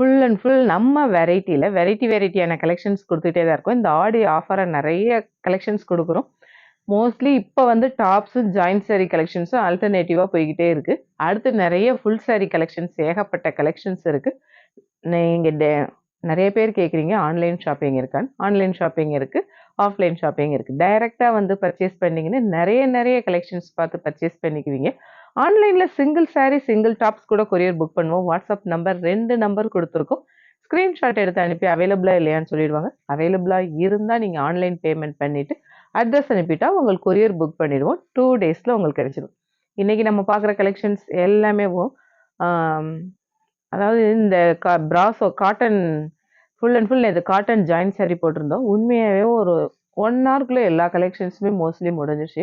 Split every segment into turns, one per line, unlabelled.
Full and full நம்ம வெரைட்டியில் variety வெரைட்டியான collections கொடுத்துட்டே தான் இருக்கும். இந்த ஆடி ஆஃபரை நிறைய கலெக்ஷன்ஸ் கொடுக்குறோம். மோஸ்ட்லி இப்போ வந்து டாப்ஸும் ஜாயின்ட் சாரீ கலெக்ஷன்ஸும் ஆல்டர்னேட்டிவாக போய்கிட்டே இருக்குது அடுத்து நிறைய ஃபுல் சாரீ கலெக்ஷன்ஸ் ஏகப்பட்ட கலெக்ஷன்ஸ் இருக்குது நீங்கள் டே நிறைய பேர் கேட்குறீங்க ஆன்லைன் ஷாப்பிங் இருக்கான்னு. ஆன்லைன் ஷாப்பிங் இருக்குது ஆஃப்லைன் ஷாப்பிங் இருக்குது டைரெக்டாக வந்து பர்ச்சேஸ் பண்ணிங்கன்னு நிறைய நிறைய கலெக்ஷன்ஸ் பார்த்து பர்ச்சேஸ் பண்ணிக்குவீங்க. ஆன்லைனில் சிங்கிள் சாரீ சிங்கிள் டாப்ஸ் கூட கொரியர் புக் பண்ணுவோம். வாட்ஸ்அப் நம்பர் ரெண்டு நம்பர் கொடுத்துருக்கோம். ஸ்க்ரீன்ஷாட் எடுத்து அனுப்பி அவைலபிளாக இல்லையான்னு சொல்லிடுவாங்க. அவைலபிளாக இருந்தால் நீங்கள் ஆன்லைன் பேமெண்ட் பண்ணிவிட்டு அட்ரஸ் அனுப்பிட்டா உங்களுக்கு கொரியர் புக் பண்ணிடுவோம். டூ டேஸில் உங்களுக்கு கிடைச்சிடும் இன்றைக்கி நம்ம பார்க்குற கலெக்ஷன்ஸ் எல்லாமே அதாவது இந்த கா ப்ராஸோ காட்டன் ஃபுல் அண்ட் ஃபுல் இது காட்டன் ஜாயின் சாரி போட்டிருந்தோம். உண்மையாகவே ஒரு ஒன் ஹவர்க்குள்ளே எல்லா கலெக்ஷன்ஸுமே மோஸ்ட்லி முடிஞ்சிச்சு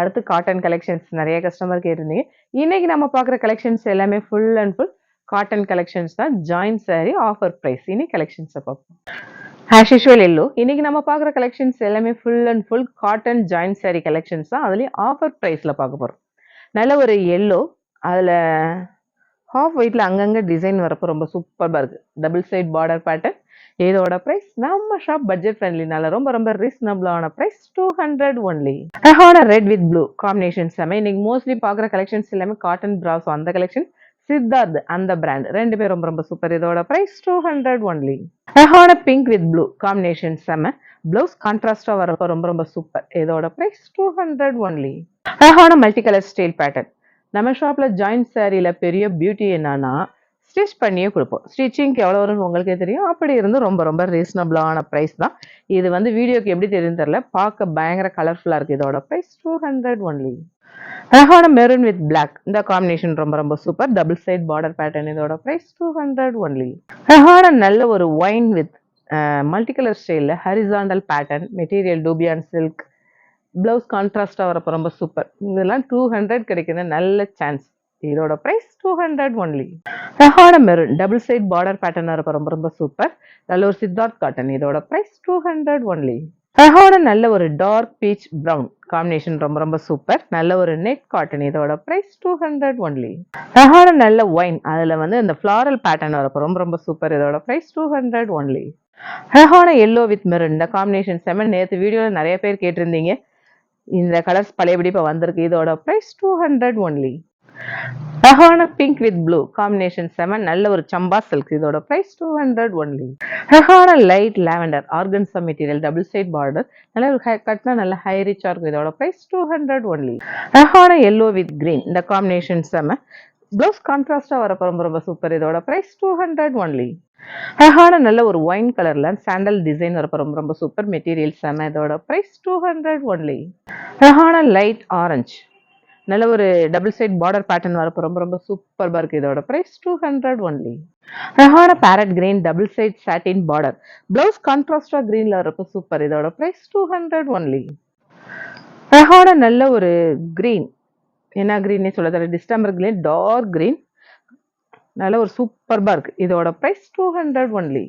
அடுத்து காட்டன் கலெக்ஷன்ஸ் நிறைய கஸ்டமர் கேட்டிருந்தீங்க இன்னைக்கு நம்ம பார்க்குற கலெக்ஷன்ஸ் எல்லாமே full and full cotton collections தான். ஜாயின் சாரி ஆஃபர் ப்ரைஸ் இனி கலெக்ஷன்ஸை பார்ப்போம். As usual yellow. இன்னைக்கு நம்ம பார்க்குற கலெக்ஷன்ஸ் எல்லாமே full and full cotton join sari collections தான். அதுலேயும் ஆஃபர் ப்ரைஸில் பார்க்க போகிறோம் நல்ல ஒரு எல்லோ அதில் ஹாஃப் ஒயிட்டில் அங்கங்கே டிசைன் வரப்போ ரொம்ப சூப்பராக இருக்குது டபுள் சைட் பார்டர் பேட்டர்ன் இதோட ப்ரைஸ் நம்ம ஷாப் பட்ஜெட் ஃப்ரெண்ட்லினால ரொம்ப ரொம்ப ரீசனபிளான ப்ரைஸ் டூ ஹண்ட்ரட் ஒன்லி அழகான ரெட் வித் ப்ளூ காம்பினேஷன் செம்ம இன்னைக்கு மோஸ்ட்லி பார்க்குற கலெக்ஷன்ஸ் எல்லாமே காட்டன் ப்ராஸ் அந்த கலெக்ஷன் சித்தார்த் அந்த பிராண்ட் ரெண்டு பேரும் ரொம்ப ரொம்ப சூப்பர் இதோட ப்ரைஸ் டூ ஹண்ட்ரட் ஒன்லி அழகான பிங்க் வித் ப்ளூ காம்பினேஷன் செம்ம ப்ளவுஸ் கான்ட்ராஸ்டாக வரப்போ ரொம்ப ரொம்ப சூப்பர் இதோட ப்ரைஸ் டூ ஹண்ட்ரட் ஒன்லி அழகான மல்டி கலர் ஸ்டைல் பேட்டர்ன் நம்ம ஷாப்பில் ஜாயிண்ட் சாரியில் பெரிய பியூட்டி என்னன்னா ஸ்டிச் பண்ணியே கொடுப்போம். ஸ்டிச்சிங்க்கு எவ்வளோ வரும்னு உங்களுக்கே தெரியும். அப்படி இருந்து ரொம்ப ரொம்ப ரீசனபிளான ப்ரைஸ் தான். இது வந்து வீடியோக்கு எப்படி தெரியும் தெரில பார்க்க பயங்கர கலர்ஃபுல்லாக இருக்குது இதோட ப்ரைஸ் டூ ஹண்ட்ரட் ஒன்லி அழகான மெரூன் வித் பிளாக் இந்த காம்பினேஷன் ரொம்ப ரொம்ப super double side border pattern இதோட ப்ரைஸ் டூ ஹண்ட்ரட் ஒன்லி அழகான நல்ல ஒரு ஒயின் வித் மல்டி கலர் ஸ்டைலில் horizontal pattern material dupion silk blouse கான்ட்ராஸ்டாக வரப்போ ரொம்ப சூப்பர் இதெல்லாம் டூ ஹண்ட்ரட் கிடைக்கிற நல்ல சான்ஸ் இதோட ப்ரைஸ் டூ ஹண்ட்ரட் ஒன்லி ரஹான மெரூன் டபுள் சைட் பார்டர் பேட்டர்னாக இருக்கும் ரொம்ப ரொம்ப சூப்பர் நல்ல ஒரு சித்தார்த் காட்டன் இதோட ப்ரைஸ் டூ ஹண்ட்ரட் ஒன்லி ரஹான நல்ல ஒரு டார்க் பீச் ப்ரௌன் காம்பினேஷன் ரொம்ப ரொம்ப சூப்பர் நல்ல ஒரு நெட் காட்டன் இதோட ப்ரைஸ் டூ ஹண்ட்ரட் ஒன்லி ரஹான நல்ல ஒயின் அதில் வந்து இந்த ஃப்ளாரல் பேட்டர்ன் இருக்கும் ரொம்ப ரொம்ப சூப்பர் இதோட ப்ரைஸ் டூ ஹண்ட்ரட் ஒன்லி அழகான எல்லோ வித் மெரூன் இந்த காம்பினேஷன் செவன் நேற்று வீடியோவில் நிறைய பேர் கேட்டிருந்தீங்க. இந்த கலர்ஸ் பழையபடி இப்போ வந்திருக்கு. இதோட ப்ரைஸ் டூ ஹண்ட்ரட் ஒன்லி ரஹானா பிங்க் வித் ப்ளூ காம்பினேஷன் செவன் நல்ல ஒரு சம்பா சில்க் இதோட price two hundred only Rahana light lavender organza material double side border நல்ல ஒரு கட்னா நல்ல ஹை ரிச்சா இருக்கும். இதோட ப்ரைஸ் டூ ஹண்ட்ரட் ஒன்லி ரஹானா எல்லோ வித் கிரீன் இந்த காம்பினேஷன் செம ப்ளவுஸ் கான்ட்ராஸ்டா வர ரொம்ப ரொம்ப சூப்பர் இதோட ப்ரைஸ் டூ ஹண்ட்ரட் ஒன்லி அழகான நல்ல ஒரு ஒயின் கலர்ல சாண்டல் டிசைன் வரப்போ ரொம்ப ரொம்ப சூப்பர் மெட்டீரியல் செம இதோட ப்ரைஸ் டூ ஹண்ட்ரட் ஒன்லி அழகான லைட் ஆரஞ்சு நல்ல ஒரு டபுள் சைட் பார்டர் பேட்டர்ன் வரப்போ ரொம்ப ரொம்ப சூப்பராக இருக்குது இதோட ப்ரைஸ் டூ ஹண்ட்ரட் ஒன்லி அழகான parrot green double side satin border blouse கான்ட்ராஸ்டா கிரீன்ல வரப்போ சூப்பர் இதோட ப்ரைஸ் டூ ஹண்ட்ரட் ஒன்லி அழகான நல்ல ஒரு கிரீன் என்ன கிரீன்னே சொல்ல தர டிஸ்டம்பர் கிரீன் டார்க் கிரீன் நல்ல ஒரு சூப்பர்பா இருக்கு. இதோட ப்ரைஸ் டூ ஹண்ட்ரட் ஒன்லி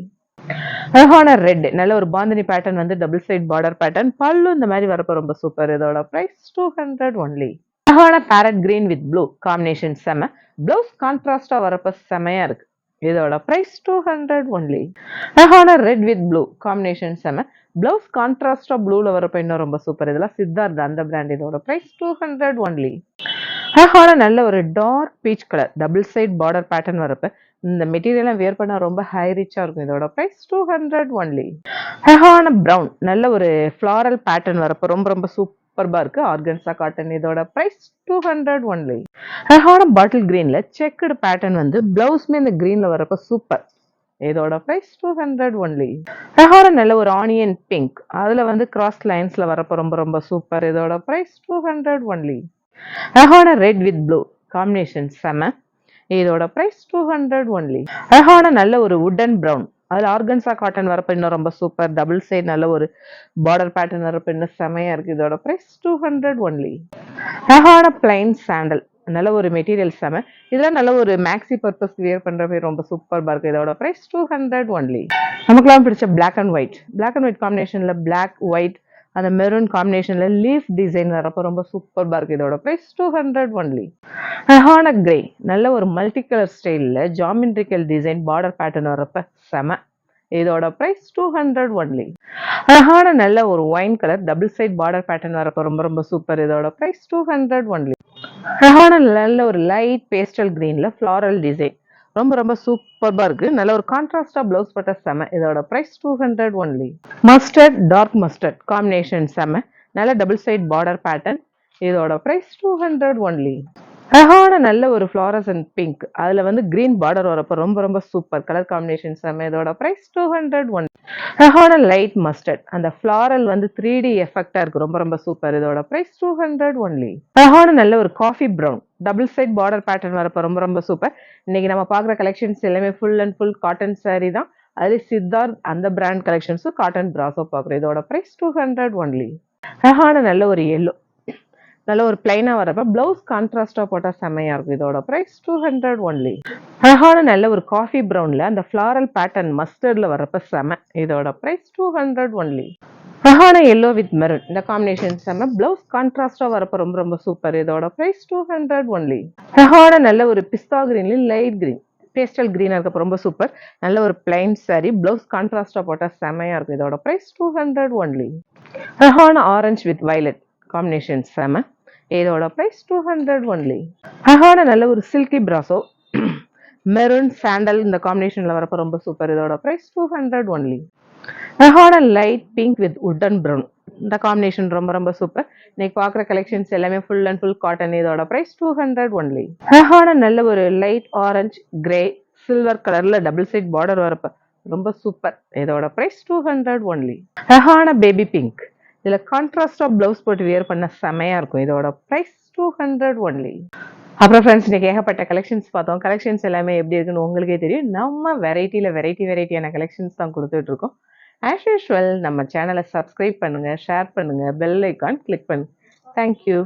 அழகான ரெட் நல்ல ஒரு பாந்தினி பேட்டர்ன் வந்து டபுள் சைட் பார்டர் பேட்டர்ன் பல்லு இந்த மாதிரி வரப்போ ரொம்ப சூப்பர் இதோட ப்ரைஸ் டூ ஹண்ட்ரட் ஒன்லி அழகான parrot green with blue combination செம. ப்ளவுஸ் கான்ட்ராஸ்டா வரப்ப செமையா இருக்கு. இதோட ப்ரைஸ் டூ ஹண்ட்ரட் ஒன்லி அழகான ரெட் வித் ப்ளூ காம்பினேஷன் செம. ப்ளவுஸ் கான்ட்ராஸ்டா ப்ளூல வரப்ப இன்னும் ரொம்ப சூப்பர் இதெல்லாம் சித்தார்த் அந்த பிராண்ட் இதோட ப்ரைஸ் டூ ஹண்ட்ரட் ஒன்லி அழகான நல்ல ஒரு dark peach colour double side border pattern வரப்ப இந்த மெட்டீரியலாம் வியர் பண்ணால் ரொம்ப ஹை ரிச்சாக இருக்கும். இதோட ப்ரைஸ் டூ ஹண்ட்ரட் ஒன்லி அழகான ப்ரௌன் நல்ல ஒரு ஃப்ளாரல் பேட்டர்ன் வரப்போ ரொம்ப ரொம்ப சூப்பர் சூப்பர் இருக்கு. Organza cotton. இதோட ப்ரைஸ் டூ ஹண்ட்ரட் ஒன்லி அழகான பாட்டில் கிரீனில் செக்குடு பேட்டர்ன் வந்து பிளவுஸ்மே இந்த க்ரீனில் வரப்ப சூப்பர் இதோட ப்ரைஸ் டூ ஹண்ட்ரட் ஒன்லி அழகான நல்ல ஒரு ஆனியன் பிங்க் அதில் வந்து கிராஸ் லைன்ஸில் வரப்ப ரொம்ப ரொம்ப சூப்பர் இதோட ப்ரைஸ் டூ ஹண்ட்ரட் ஒன்லி அழகான ரெட் வித் ப்ளூ காம்பினேஷன் செம. இதோட ப்ரைஸ் டூ ஹண்ட்ரட் ஒன்லி அழகான நல்ல ஒரு உட்டன் ப்ரௌன் அதில் ஆர்கன்ஸா காட்டன் வரப்ப இன்னும் ரொம்ப சூப்பர். டபுள் சைட் நல்ல ஒரு பார்டர் பேட்டர்ன் வரப்ப இன்னும் செமையாக இருக்குது இதோட ப்ரைஸ் டூ ஹண்ட்ரட் ஒன்லி அழகான பிளைன் சாண்டல் நல்ல ஒரு மெட்டீரியல் செம. இதெல்லாம் நல்ல ஒரு மேக்ஸி பர்பஸ் வியர் மாதிரி ரொம்ப சூப்பராக இருக்கு. இதோட ப்ரைஸ் டூ ஹண்ட்ரட் ஒன்லி நமக்குலாம் பிடிச்ச black and white black and white காம்பினேஷனில் பிளாக் ஒயிட் அந்த மெரூன் காம்பினேஷன்ல லீஃப் டிசைன் வரப்போ ரொம்ப சூப்பர்பா இருக்கு. இதோட ப்ரைஸ் டூ ஹண்ட்ரட் ஒன்லி ஹானக் கிரே நல்ல ஒரு மல்டி கலர் ஸ்டைலில் ஜாமெண்ட்ரிக்கல் டிசைன் பார்டர் பேட்டர்ன் வரப்ப செம. இதோட ப்ரைஸ் டூ ஹண்ட்ரட் ஒன்லி அழகான நல்ல ஒரு wine colour double side border pattern வரப்போ ரொம்ப ரொம்ப சூப்பர் இதோட ப்ரைஸ் டூ ஹண்ட்ரட் ஒன்லி அழகான நல்ல ஒரு லைட் பேஸ்டல் கிரீன்ல ஃப்ளாரல் டிசைன் ரொம்ப ரொம்ப சூப்பர்பா இருக்கு. நல்ல ஒரு கான்ட்ராஸ்டா பிளவுஸ் பட்ட செம. இதோட price two hundred only mustard dark mustard combination செம. நல்ல டபுள் சைட் பார்டர் பேட்டர்ன் இதோட பிரைஸ் டூ ஹண்ட்ரட் ஒன்லி அழகான நல்ல ஒரு ஃப்ளாரஸ் அண்ட் பிங்க் அதில் வந்து கிரீன் பார்டர் வரப்போ ரொம்ப ரொம்ப சூப்பர் கலர் காம்பினேஷன் செம்ம இதோட ப்ரைஸ் டூ ஹண்ட்ரட் ஒன் அழகான லைட் மஸ்டர்ட் அந்த ஃப்ளாரல் வந்து த்ரீ டி எஃபெக்டாக இருக்கு. ரொம்ப ரொம்ப சூப்பர் இதோட ப்ரைஸ் டூ ஹண்ட்ரட் ஒன்லி அழகான நல்ல ஒரு coffee brown double side border pattern வரப்போ ரொம்ப ரொம்ப சூப்பர் இன்னைக்கு நம்ம பார்க்குற கலெக்ஷன்ஸ் எல்லாமே full and full cotton sari தான். அது சித்தார்த் அந்த பிராண்ட் கலெக்ஷன்ஸும் காட்டன் ப்ராஸோ பார்க்குறோம். இதோட ப்ரைஸ் டூ ஹண்ட்ரட் ஒன்லி அழகான நல்ல ஒரு எல்லோ நல்ல ஒரு பிளைனாக வரப்ப ப்ளவுஸ் கான்ட்ராஸ்டாக போட்டால் செம்மையாக இருக்கும் இதோட ப்ரைஸ் டூ ஹண்ட்ரட் ஒன்லி அழகான நல்ல ஒரு காஃபி ப்ரௌனில் அந்த ஃப்ளாரல் பேட்டர்ன் மஸ்டர்டில் வரப்ப செம. இதோட ப்ரைஸ் டூ ஹண்ட்ரட் ஒன்லி அழகான எல்லோ வித் மெரூன் இந்த காம்பினேஷன் செம்ம ப்ளவுஸ் கான்ட்ராஸ்டாக வரப்ப ரொம்ப ரொம்ப சூப்பர் இதோட ப்ரைஸ் டூ ஹண்ட்ரட் ஒன்லி அழகான நல்ல ஒரு பிஸ்தா கிரீன்லேயும் லைட் கிரீன் பேஸ்டல் க்ரீனாக இருக்கப்போ ரொம்ப சூப்பர் நல்ல ஒரு பிளைன் சாரி ப்ளவுஸ் கான்ட்ராஸ்டாக போட்டால் செமையாக இருக்கும். இதோட ப்ரைஸ் டூ ஹண்ட்ரட் ஒன்லி அழகான ஆரஞ்ச் வித் வயலட் காம்பினேஷன் செம. இதோட ப்ரைஸ் டூ ஹண்ட்ரட் ஒன்லி அழகான நல்ல ஒரு சில்கி பிராசோ மெரூன் சாண்டல் இந்த காம்பினேஷனில் வரப்போ ரொம்ப சூப்பர் இதோட ப்ரைஸ் டூ ஹண்ட்ரட் ஒன்லி அழகான light pink with wooden brown இந்த காம்பினேஷன் ரொம்ப ரொம்ப சூப்பர் இன்னைக்கு பார்க்குற கலெக்ஷன்ஸ் எல்லாமே ஃபுல் அண்ட் ஃபுல் காட்டன் இதோட ப்ரைஸ் டூ ஹண்ட்ரட் ஒன்லி அழகான நல்ல ஒரு லைட் ஆரஞ்ச் கிரே சில்வர் கலரில் டபுள் சைட் பார்டர் வரப்போ ரொம்ப சூப்பர் இதோட ப்ரைஸ் டூ ஹண்ட்ரட் ஒன்லி அழகான பேபி பிங்க் இதில் கான்ட்ராஸ்டாக ப்ளவுஸ் போட்டு வியர் பண்ண செமையாக இருக்கும். இதோட ப்ரைஸ் டூ ஹண்ட்ரட் ஒன்லி அப்புறம் ஃப்ரெண்ட்ஸ் இன்றைக்கி ஏகப்பட்ட கலெக்ஷன்ஸ் பார்த்தோம். கலெக்ஷன்ஸ் எல்லாமே எப்படி இருக்குன்னு உங்களுக்கே தெரியும். நம்ம வெரைட்டியில் வெரைட்டி வெரைட்டியான கலெக்ஷன்ஸ் தான் கொடுத்துட்ருக்கோம் ஆஸ் யூஷுவல் நம்ம சேனலை சப்ஸ்கிரைப் பண்ணுங்கள் ஷேர் பண்ணுங்கள் பெல் ஐக்கான் கிளிக் பண்ணுங்கள் தேங்க்யூ